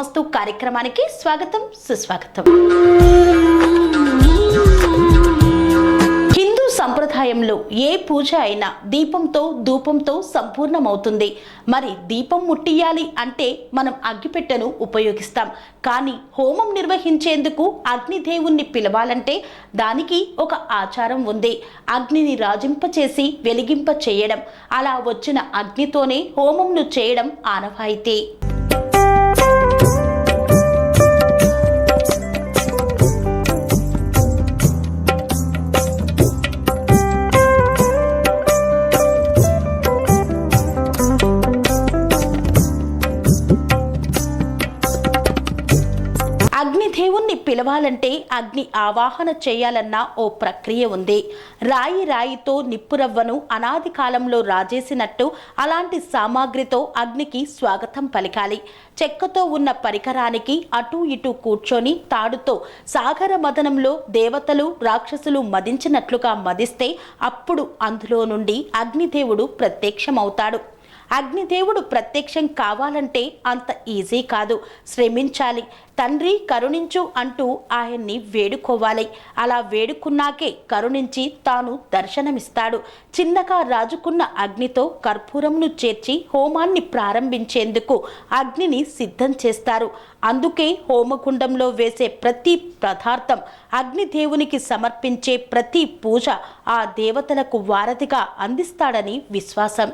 మస్తు శుభమస్తు కార్యక్రమానికి స్వాగతం సుస్వాగతం. హిందూ సంప్రదాయంలో ఏ పూజ అయినా దీపంతో ధూపంతో సంపూర్ణమవుతుంది. మరి దీపం ముట్టియాలి అంటే మనం అగ్గిపెట్టెను ఉపయోగిస్తాం. కానీ హోమం నిర్వహించేందుకు అగ్నిదేవుణ్ణి పిలవాలంటే దానికి ఒక ఆచారం ఉంది. అగ్నిని రాజింపచేసి వెలిగింప చేయడం అలా వచ్చిన అగ్నితోనే హోమంను చేయడం ఆనవాయితీ. పిలవాలంటే అగ్ని ఆవాహన చేయాలన్న ఓ ప్రక్రియ ఉంది. రాయి రాయితో నిప్పురవ్వను అనాది కాలంలో రాజేసినట్టు అలాంటి సామాగ్రితో అగ్నికి స్వాగతం పలికాలి. చెక్కతో ఉన్న పరికరానికి అటూ ఇటూ కూర్చొని తాడుతో సాగర మదనంలో దేవతలు రాక్షసులు మదించినట్లుగా మదిస్తే అప్పుడు అందులో నుండి అగ్నిదేవుడు ప్రత్యక్షమవుతాడు. అగ్నిదేవుడు ప్రత్యక్షం కావాలంటే అంత ఈజీ కాదు. శ్రమించాలి. తండ్రి కరుణించు అంటూ ఆయన్ని వేడుకోవాలి. అలా వేడుకున్నాకే కరుణించి తాను దర్శనమిస్తాడు. చిన్నగా రాజుకున్న అగ్నితో కర్పూరంను చేర్చి హోమాన్ని ప్రారంభించేందుకు అగ్నిని సిద్ధం చేస్తారు. అందుకే హోమకుండంలో వేసే ప్రతి పదార్థం అగ్నిదేవునికి సమర్పించే ప్రతి పూజ ఆ దేవతలకు వారధిగా అందిస్తాడని విశ్వాసం.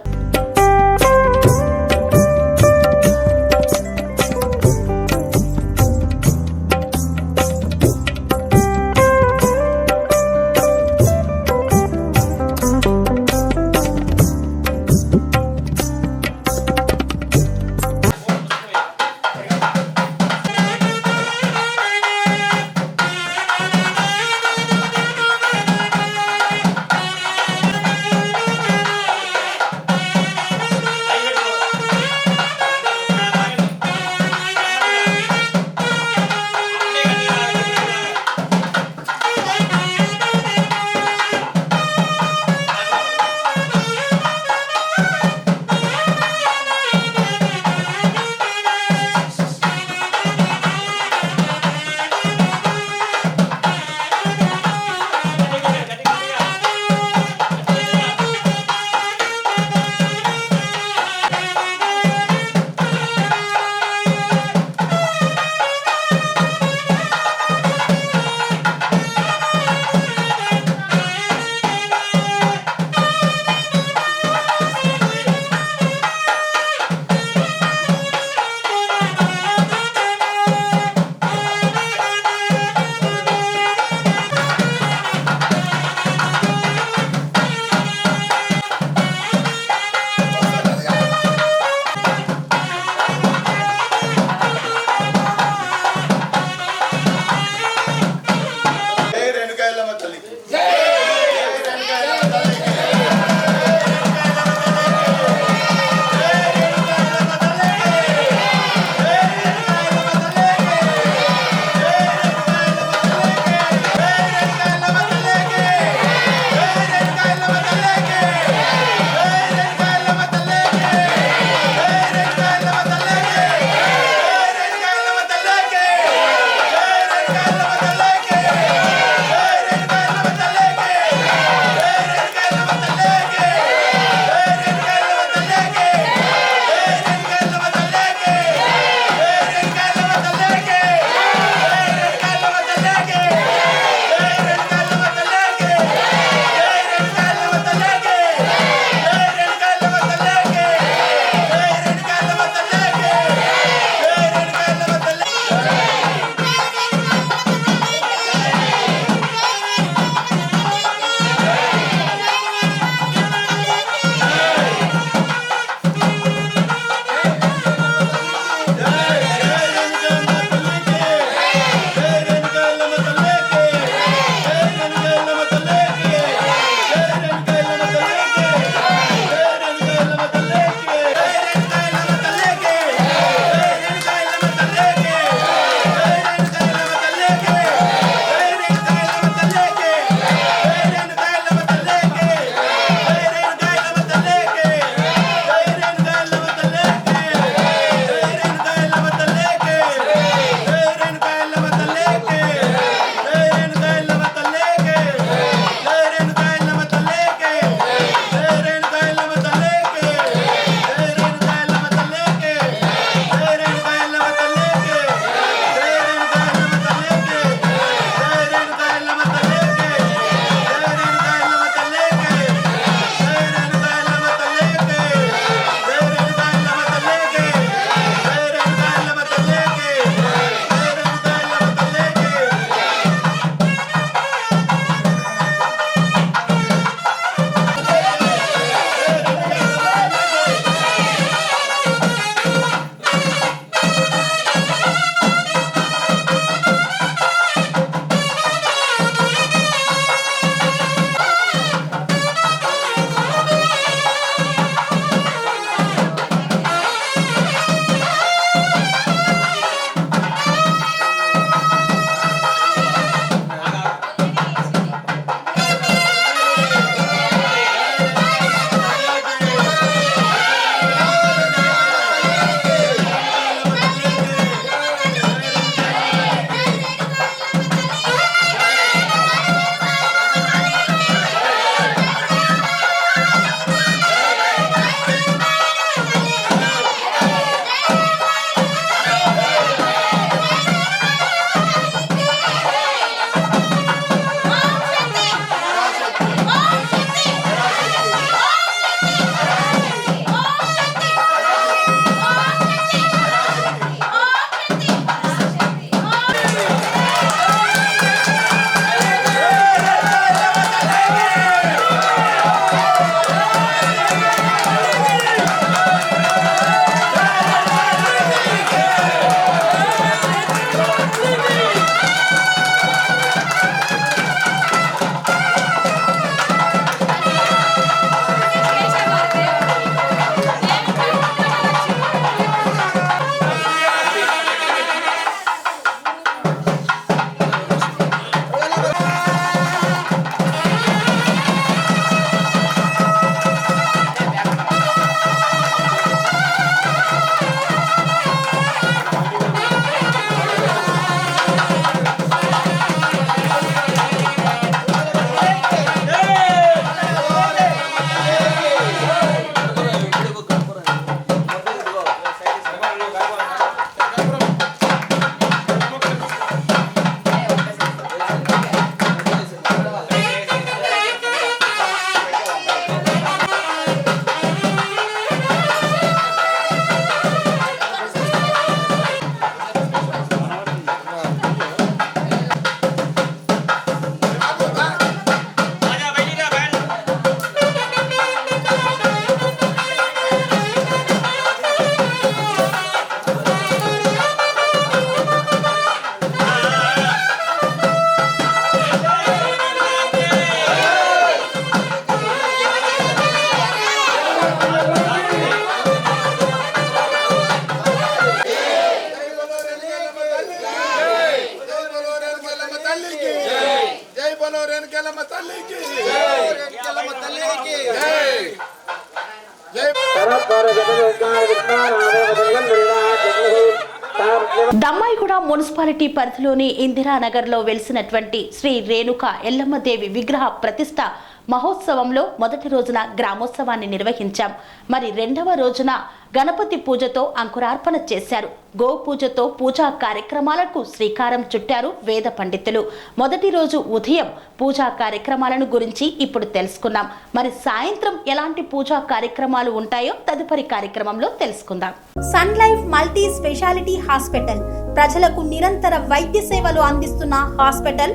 దమ్మాయిగూడ మున్సిపాలిటీ పరిధిలోని ఇందిరానగర్లో వెలిసినటువంటి శ్రీ రేణుక ఎల్లమ్మదేవి విగ్రహ ప్రతిష్ట మహోత్సవంలో మొదటి రోజున గ్రామోత్సవాన్ని నిర్వహించాం. మరి రెండవ రోజున గణపతి పూజతో అంకురార్పణ చేశారు. గో పూజతో పూజా కార్యక్రమాలకు శ్రీకారం చుట్టారు వేద పండితులు. మొదటి రోజు ఉదయం పూజా కార్యక్రమాలను గురించి ఇప్పుడు తెలుసుకున్నాం మరి సాయంత్రం ఎలాంటి పూజా కార్యక్రమాలు ఉంటాయో తదుపరి కార్యక్రమంలో తెలుసుకుందాం. Sun Life multi speciality hospital ప్రజలకు నిరంతర వైద్య సేవలు అందిస్తున్న హాస్పిటల్